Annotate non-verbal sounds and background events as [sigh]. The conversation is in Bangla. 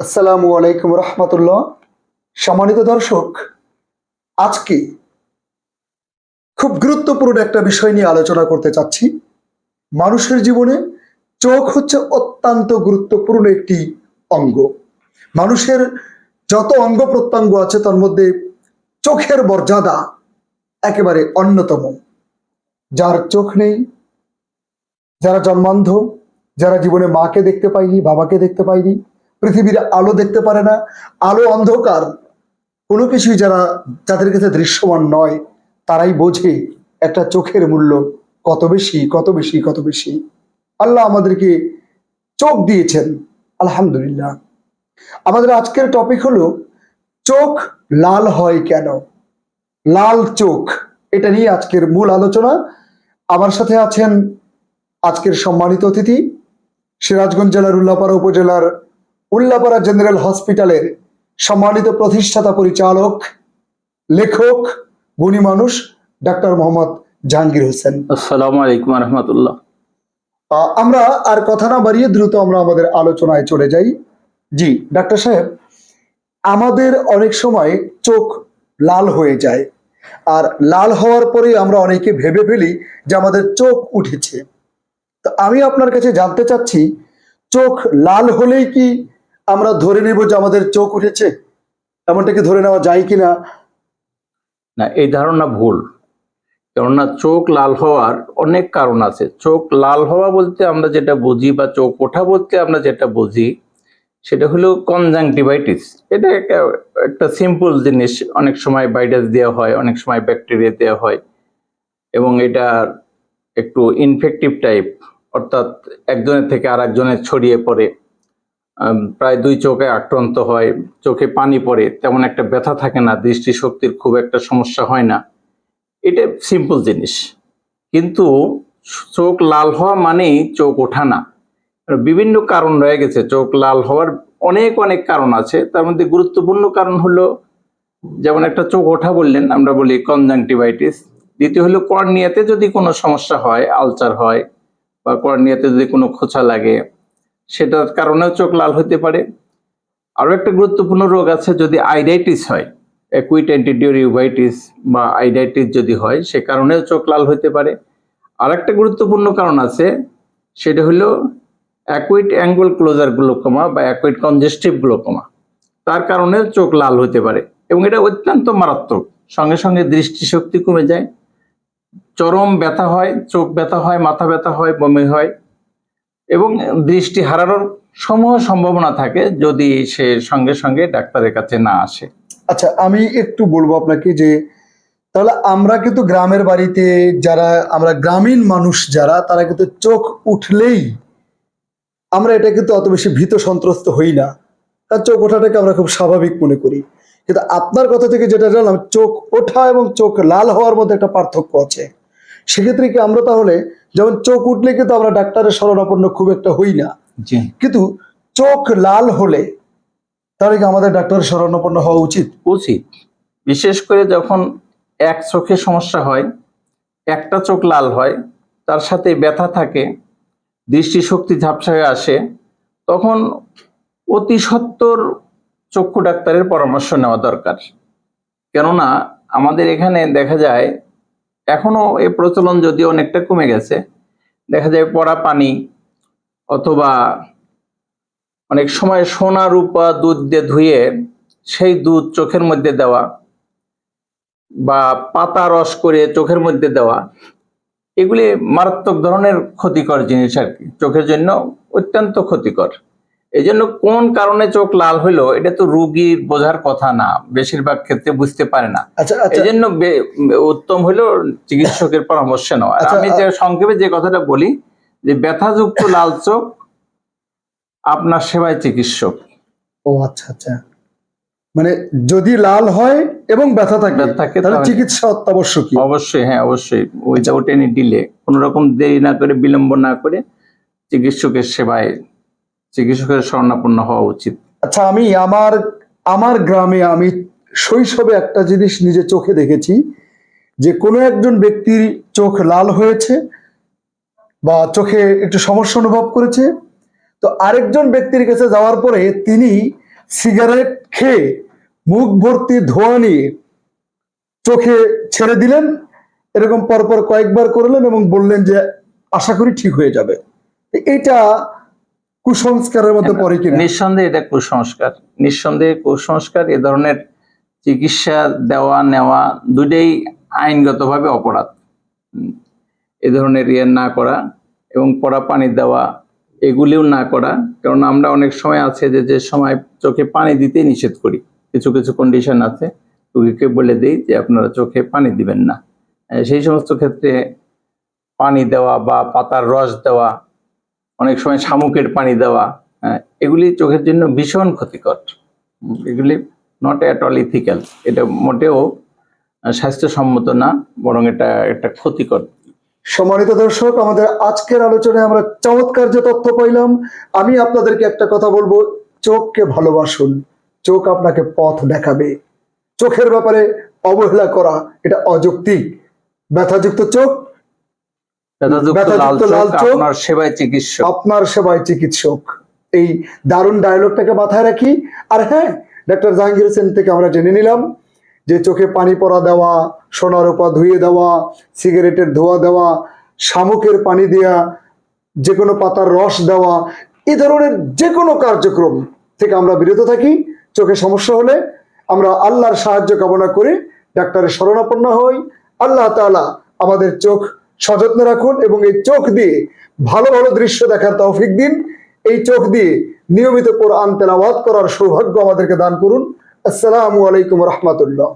আসসালামু আলাইকুম রহমতুল্লাহ। সম্মানিত দর্শক, আজকে খুব গুরুত্বপূর্ণ একটা বিষয় নিয়ে আলোচনা করতে চাচ্ছি। মানুষের জীবনে চোখ হচ্ছে অত্যন্ত গুরুত্বপূর্ণ একটি অঙ্গ। মানুষের যত অঙ্গ প্রত্যঙ্গ আছে, তার মধ্যে চোখের মর্যাদা একেবারে অন্যতম। যার চোখ নেই, যারা জন্মান্ধ, যারা জীবনে মাকে দেখতে পায়নি, বাবাকে দেখতে পায়নি পৃথিবীর আলো দেখতে পারে না। আলো অন্ধকার। কোনো কিছুই যারা, যাদের কাছে দৃশ্যমান নয়, তারাই বোঝে একটা চোখের মূল্য কত বেশি কত বেশি কত বেশি। আল্লাহ আমাদেরকে চোখ দিয়েছেন, আলহামদুলিল্লাহ। আমাদের আজকের টপিক হলো, চোখ লাল হয় কেন? লাল চোখ, এটা নিয়ে আজকের মূল আলোচনা। আমার সাথে আছেন আজকের সম্মানিত অতিথি, সিরাজগঞ্জ জেলার উল্লাপাড়া উপজেলার উল্লাপাড়া জেনারেল হসপিটালের সম্মানিত প্রতিষ্ঠাতা পরিচালক লেখক গুণী মানুষ ডাক্তার মোহাম্মদ জাহাঙ্গীর হোসেন। আসসালামু আলাইকুম রহমতুল্লাহ। আমরা আর কথা না বাড়িয়ে দ্রুত আমরা আমাদের আলোচনায় চলে যাই। জি ডাক্তার সাহেব আমাদের অনেক সময় চোখ লাল হয়ে যায়। আর লাল হওয়ার পরে আমরা অনেকে ভেবে ফেলি যে আমাদের চোখ উঠেছে। তো আমি আপনার কাছে জানতে চাচ্ছি চোখ লাল হলেই কি আমরা ধরে নেব যে আমাদের চোখ উঠেছে। এমনটা কি ধরে নেওয়া যায় কিনা? না, এই ধারণা ভুল। কেননা চোখ লাল হওয়ার অনেক কারণ আছে। চোখ লাল হওয়া বলতে আমরা যেটা বুঝি বা চোখ ওঠা বলতে আমরা যেটা বুঝি, সেটা হলো কনজাংটিভাইটিস এটা একটা- সিম্পল জিনিস। অনেক সময় ভাইরাস দেওয়া হয়, অনেক সময় ব্যাকটেরিয়া দেওয়া হয়। এবং এটা একটু ইনফেক্টিভ টাইপ অর্থাৎ একজনের থেকে আর একজনের ছড়িয়ে পড়ে। প্রায় দুই চোখে আক্রান্ত হয়, চোখে পানি পড়ে, তেমন একটা ব্যথা থাকে না, দৃষ্টিশক্তির খুব একটা সমস্যা হয় না। এটা সিম্পল জিনিস। কিন্তু চোখ লাল হওয়া মানেই চোখ ওঠা না। বিভিন্ন কারণ রয়ে গেছে, চোখ লাল হওয়ার অনেক অনেক কারণ আছে। তার মধ্যে গুরুত্বপূর্ণ কারণ হলো, যেমন একটা চোখ ওঠা বললেন, আমরা বলি কনজাংটিভাইটিস দ্বিতীয় হলো, কর্নিয়াতে যদি কোনো সমস্যা হয় আলচার হয়, বা কর্নিয়াতে যদি কোনো খোঁচা লাগে সেটার কারণেও চোখ লাল হতে পারে। আরও একটা গুরুত্বপূর্ণ রোগ আছে যদি আইডাইটিস হয় অ্যাকুইট অ্যান্টিডিওরিউভাইটিস বা আইডাইটিস যদি হয়, সে কারণেও চোখ লাল হতে পারে। আর একটা গুরুত্বপূর্ণ কারণ আছে, সেটা হলো অ্যাকুইট অ্যাঙ্গুল ক্লোজার গ্লোকোমা বা অ্যাকুইট কনজেস্টিভ গ্লোকোমা তার কারণেও চোখ লাল হতে পারে এবং এটা অত্যন্ত মারাত্মক। সঙ্গে সঙ্গে দৃষ্টিশক্তি কমে যায়, চরম ব্যথা হয়, চোখ ব্যথা হয়, মাথা ব্যথা হয়, বমি হয়। এবং দৃষ্টি হারানোর সমূহ সম্ভাবনা থাকে যদি সে সঙ্গে সঙ্গে ডাক্তারের কাছে না আসে। আচ্ছা আমি একটু বলব আপনাকে যে, তাহলে আমরা কিন্তু গ্রামের বাড়িতে যারা, আমরা গ্রামীণ মানুষ যারা, তারা কিন্তু চোখ উঠলেই আমরা এটা কিন্তু অত বেশি ভীত সন্ত্রস্ত হই না। তার চোখ ওঠাটাকে আমরা খুব স্বাভাবিক মনে করি। কিন্তু আপনার কথা থেকে যেটা জানলাম, চোখ ওঠা এবং চোখ লাল হওয়ার মধ্যে একটা পার্থক্য আছে। সেক্ষেত্রে কি আমরা তাহলে যেমন চোখ উঠলে কিন্তু আমরা ডাক্তারের শরণাপন্ন খুব একটা হই না। কিন্তু চোখ লাল হলে তাহলে কি আমাদের ডাক্তারের শরণাপন্ন হওয়া উচিত? উচিত। বিশেষ করে যখন এক চোখে সমস্যা হয় একটা চোখ লাল হয় তার সাথে ব্যথা থাকে দৃষ্টিশক্তি ঝাপসা হয়ে আসে তখন অতি সত্বর চক্ষু ডাক্তারের পরামর্শ নেওয়া দরকার। কেননা আমাদের এখানে দেখা যায় এখনও এই প্রচলন যদিও অনেকটা কমে গেছে, দেখা যায় পড়া পানি অথবা অনেক সময় সোনা রূপা দুধ দিয়ে ধুয়ে সেই দুধ চোখের মধ্যে দেওয়া বা পাতা রস করে চোখের মধ্যে দেওয়া, এগুলি মারাত্মক ধরনের ক্ষতিকর জিনিস আর কি। চোখের জন্য অত্যন্ত ক্ষতিকর। এই জন্য কোন কারণে চোখ লাল হইল এটা তো রুগীর বোঝার কথা না বেশিরভাগ ক্ষেত্রে বুঝতে পারে না। আচ্ছা আচ্ছা। এই জন্য উত্তম হইল চিকিৎসকের পরামর্শ নেওয়া। আচ্ছা, আমি যে সংক্ষেপে যে কথাটা বলি যে ব্যথাযুক্ত লাল চোখ আপনার সেবায় চিকিৎসক। ও আচ্ছা আচ্ছা। মানে যদি লাল হয় এবং ব্যথা থাকে থাকে তাহলে চিকিৎসা অত্যাবশ্যকীয়। অবশ্যই হ্যাঁ অবশ্যই। উইদাউট এনি ডিলে কোনো রকম দেরি না করে বিলম্ব না করে চিকিৎসকের সেবায় চিকিৎসকের শরণাপন্ন হওয়া উচিত। আচ্ছা আমি আমার আমার গ্রামে আমি শৈশবে একটা জিনিস নিজে চোখে দেখেছি, যে কোনো একজন ব্যক্তির চোখ লাল হয়েছে বা চোখে একটু সমস্যা অনুভব করেছে, তো আরেকজন ব্যক্তির কাছে যাওয়ার পরে তিনি সিগারেট খেয়ে মুখ ভর্তি ধোঁয়া নিয়ে চোখে ছেড়ে দিলেন, এরকম পরপর কয়েকবার করলেন এবং বললেন যে আশা করি ঠিক হয়ে যাবে। এটা কুসংস্কারের মধ্যে [laughs] পড়ে কিনা? নিঃসন্দেহে এটা কুসংস্কার। নিঃসন্দেহে কুসংস্কার এ ধরনের চিকিৎসা দেওয়া নেওয়া দুটাই আইনগতভাবে অপরাধ। এ ধরনের ইয়ে না করা এবং পড়া পানি দেওয়া এগুলিও না করা। কারণ আমরা অনেক সময় আছে যে যে সময় চোখে পানি দিতে নিষেধ করি। কিছু কিছু কন্ডিশন আছে। রুগীকে বলে দিই যে আপনারা চোখে পানি দিবেন না। সেই সমস্ত ক্ষেত্রে পানি দেওয়া বা পাতার রস দেওয়া অনেক সময় শামুকের পানি দেওয়া এগুলি চোখের জন্য ভীষণ ক্ষতিকর। এগুলি নট অ্যাট অল ইথিক্যাল এটা মোটেও স্বাস্থ্যসম্মত না, বরং এটা একটা ক্ষতিকর। সম্মানিত দর্শক, আমাদের আজকের আলোচনায় আমরা চমৎকার যে তথ্য পাইলাম। আমি আপনাদেরকে একটা কথা বলব, চোখকে ভালোবাসুন। চোখ আপনাকে পথ দেখাবে। চোখের ব্যাপারে অবহেলা করা, এটা অযৌক্তিক। ব্যথাযুক্ত চোখ ব্যথাযুক্ত ব্যথাযুক্ত লাল লাল চোখ চোখ, আপনার সেবায় চিকিৎসক। আপনার সেবায় চিকিৎসক। এই দারুণ ডায়লগটাকে মাথায় রাখি। আর হ্যাঁ ডাক্তার জাহাঙ্গীর হোসেন থেকে আমরা জেনে নিলাম যে চোখে পানি পড়া দেওয়া ধুয়ে দেওয়া সিগারেটের ধোয়া দেওয়া শামুকের পানি দেওয়া যে কোনো পাতার রস দেওয়া এ ধরনের যে কোনো কার্যক্রম থেকে আমরা বিরত থাকি। চোখে সমস্যা হলে আমরা আল্লাহর সাহায্য কামনা করে ডাক্তারের শরণাপন্ন হই। আল্লাহ তাআলা আমাদের চোখ সযত্নে রাখুন এবং এই চোখ দিয়ে ভালো ভালো দৃশ্য দেখার তৌফিক দিন। এই চোখ দিয়ে নিয়মিত কোরআন তেলাওয়াত করার সৌভাগ্য আমাদেরকে দান করুন। আসসালামু আলাইকুম রহমতুল্লাহ।